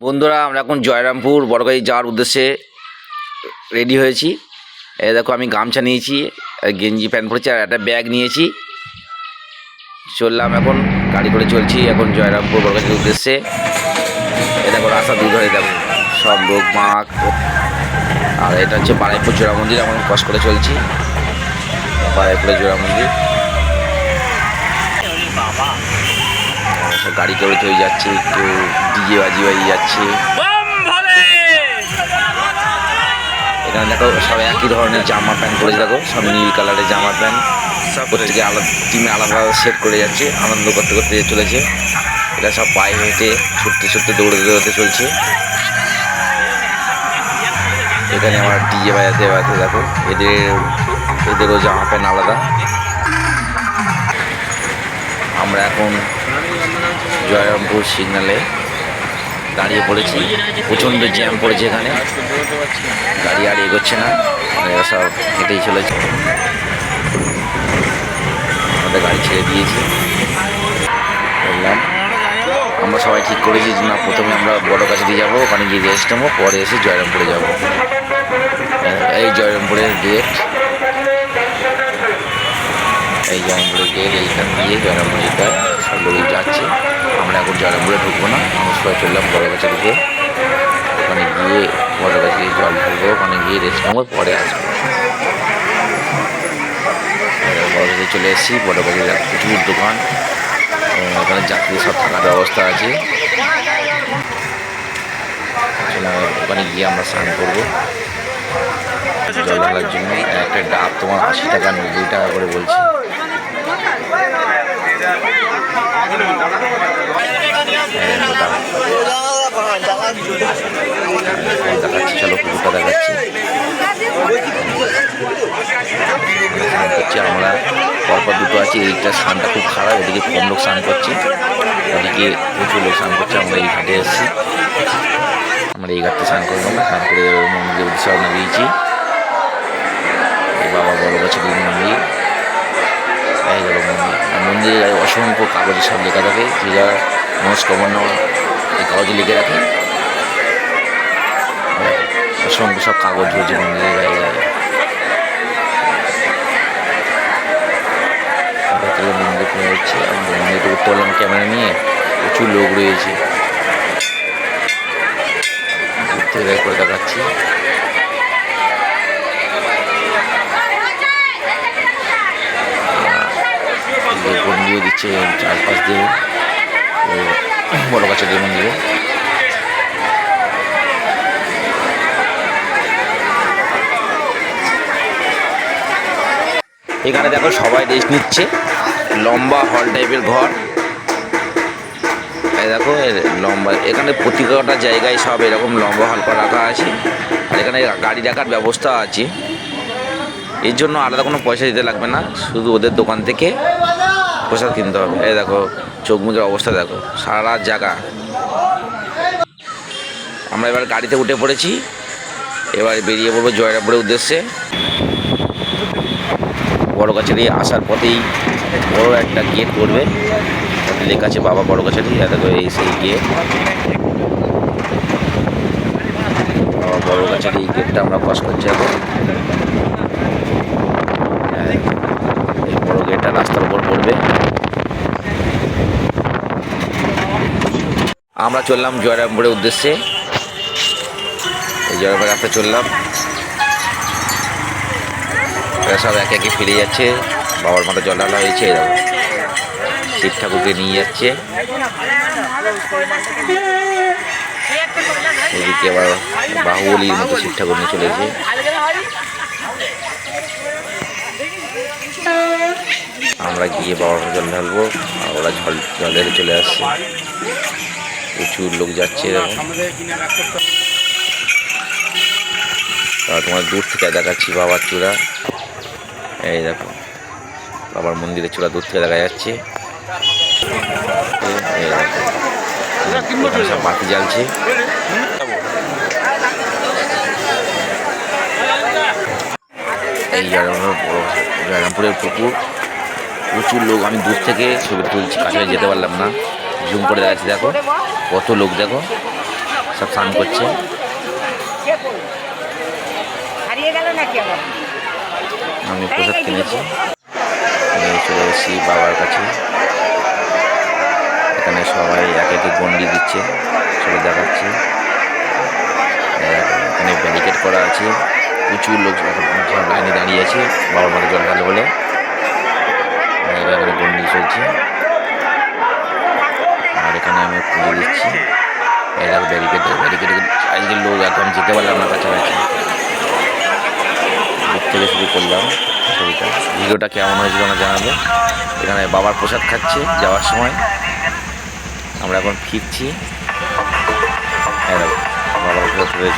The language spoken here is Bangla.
বন্ধুরা, আমরা এখন জয়রামপুর বড়গাড়ি যাওয়ার উদ্দেশ্যে রেডি হয়েছি। এই দেখো, আমি গামছা নিয়েছি গেঞ্জি, প্যান্ট পরেছি, আর একটা ব্যাগ নিয়েছি। চললাম এখন, গাড়ি করে চলছি এখন জয়রামপুর বড়গাছির উদ্দেশ্যে। এই দেখো, রাস্তা দু ধরে দেখো সব লোক মাক আর এটা হচ্ছে বারাইপুর জোড়া মন্দির এখন কস করে চলছি। বারাইপুরের জোড়া মন্দির। গাড়ি করে তৈরি যাচ্ছে কেউ ডিজে বাজি বাজি যাচ্ছে। এখানে দেখো সব একই ধরনের জামা প্যান্ট পরেছে দেখো সব নীল কালারের জামা প্যান্ট। প্রত্যেকে আলাদা টিমে আলাদা আলাদা সেট করে যাচ্ছে আনন্দ করতে করতে চলেছে। এটা সব পায়ে হেঁটে ছুটতে ছুটতে দৌড়তে দৌড়তে চলছে। এখানে আমার ডিজে বাজাতে বাজাতে দেখো এদের এদেরও জামা প্যান্ট আলাদা। আমরা এখন জয়রামপুর সিগনালে দাঁড়িয়ে পড়েছি। প্রচণ্ড জ্যাম পড়েছে এখানে। গাড়ি আর এগোচ্ছে না। এরা সব হেঁটেই চলেছে। আমাদের গাড়ি ছেড়ে দিয়েছি। বললাম, আমরা সবাই ঠিক করেছি যে না, প্রথমে আমরা বড় কাছে দিয়ে যাব, ওখানে গিয়ে রেস্ট নেব, পরে এসে জয়রামপুরে যাব। এই জয়রামপুরের গেট জয়রামপুরের গেট এইখান দিয়ে হয় সব যাচ্ছে। আমরা এখন জয়রামপুরে ঢুকবো না, আমরা সবাই চললাম বড় গাছের দিকে। ওখানে গিয়ে বড় গাছে গিয়ে জল ঢুকবো ওখানে গিয়ে রেস্ট নেব, পরে আসব। বড় গাছে চলে এসেছি বড় গাছে প্রচুর দোকান। ওখানে যাত্রী সব থাকার ব্যবস্থা আছে। ওখানে গিয়ে আমরা স্নান করব। জল ঢালার জন্য একটা ডাব তোমার আশি টাকা, নব্বই টাকা করে বলছে হ্যাঁ, তো ডাব। দেখাচ্ছি চলো কুকুরটা দেখাচ্ছি করছি আমরা পরপর দুটো আছে এইটা স্নানটা খুব খারাপ এদিকে কম লোক স্নান করছে ওদিকে প্রচুর লোক স্নান করছে আমরা এই ঘাটে এসেছি আমরা এই ঘাটতে স্নান করব না স্নান করে উদ্দেশ্যে রওনা দিয়েছি বাবা বড় গাছের মন্দির এই গেল মন্দির মন্দিরে অসংখ্য কাগজে সব লেখা থাকে যে যারা মনস্কামনা এই কাগজে লিখে রাখে অসংখ্য সব কাগজ গায়ে গায়ে ভেতরে মন্দির পাওয়া যাচ্ছে আমরা মন্দিরটা উঠতে পারলাম ক্যামেরা নিয়ে প্রচুর লোক রয়েছে। দূর করে দেখাচ্ছি। বন্দিও দিচ্ছে, চারপাশ দিয়ে। বড় গাছের মন্দিরে। এখানে দেখো সবাই রেস্ট নিচ্ছে। লম্বা হল টাইপের ঘর। দেখো লম্বা, এখানে প্রতিটা জায়গায় সব এরকম লম্বা হল করে রাখা আছে। আর এখানে গাড়ি রাখার ব্যবস্থা আছে। এর জন্য আলাদা কোনো পয়সা দিতে লাগবে না। শুধু ওদের দোকান থেকে প্রসাদ কিনতে হবে। এই দেখো, চোখ মুখের অবস্থা দেখো, সারা জায়গা। আমরা এবার গাড়িতে উঠে পড়েছি। এবার বেরিয়ে পড়ব জয়রামপুরের উদ্দেশ্যে। বড় গাছেরই আসার পথেই বড় একটা গেট করবে। লেখা আছে বাবা বড় গাছেরই দেখো এই সেই গেট বাবা এই গেটটা আমরা পাস করছি এখন। হ্যাঁ, এই বড় গেটটা রাস্তার উপর পড়বে। আমরা চললাম জয়রামপুরের উদ্দেশ্যে। এই জয়রামপুর রাস্তা চললাম। এরা সব একে একে ফিরে যাচ্ছে। বাবার মাথা জল ঢালা হয়েছে এরকম শিব ঠাকুরকে নিয়ে যাচ্ছে। এদিকে আবার বাহুবলির মতো শিব ঠাকুর নিয়ে চলেছে আমরা গিয়ে বাবার মাথা জল ঢালবো ওরা জল জল ঢেলে চলে আসছে। প্রচুর লোক যাচ্ছে এরকম তোমার দূর থেকে দেখাচ্ছি বাবার চূড়া। এই দেখো, বাবার মন্দিরের চূড়া দূর থেকে দেখা যাচ্ছে। বাতি জ্বালছে। এই জয়রামপুর জয়রামপুরের পুকুর। প্রচুর লোক, আমি দূর থেকে ছবি তুলছি, কাছে যেতে পারলাম না। জুম করে দেখাচ্ছি, দেখো, কত লোক, দেখো, সব স্নান করছে। হারিয়ে গেল নাকি আমি প্রসাদ কিনেছি। চলে এসেছি বাবার কাছে। এখানে সবাই এক একে গন্ডি দিচ্ছে চলে দেখাচ্ছে। এখানে ব্যারিকেড করা আছে। প্রচুর লোক লাইনে দাঁড়িয়ে আছে, বাবার মাঠে জল ঢালে বলে। এখানে গন্ডি চলছে। আর এখানে আমি পুজো দিচ্ছি। এরা ব্যারিকেড ব্যারিকেড আজকে লোক এখন যেতে পারলাম না কাছাকাছি। থেকে শুরু করলাম ছবিটা। ভিডিওটা কেমন হয়েছিল না জানাব। এখানে বাবার প্রসাদ খাচ্ছে যাওয়ার সময়। আমরা এখন ফিরছি। হ্যাঁ, বাবার প্রসাদ হয়ে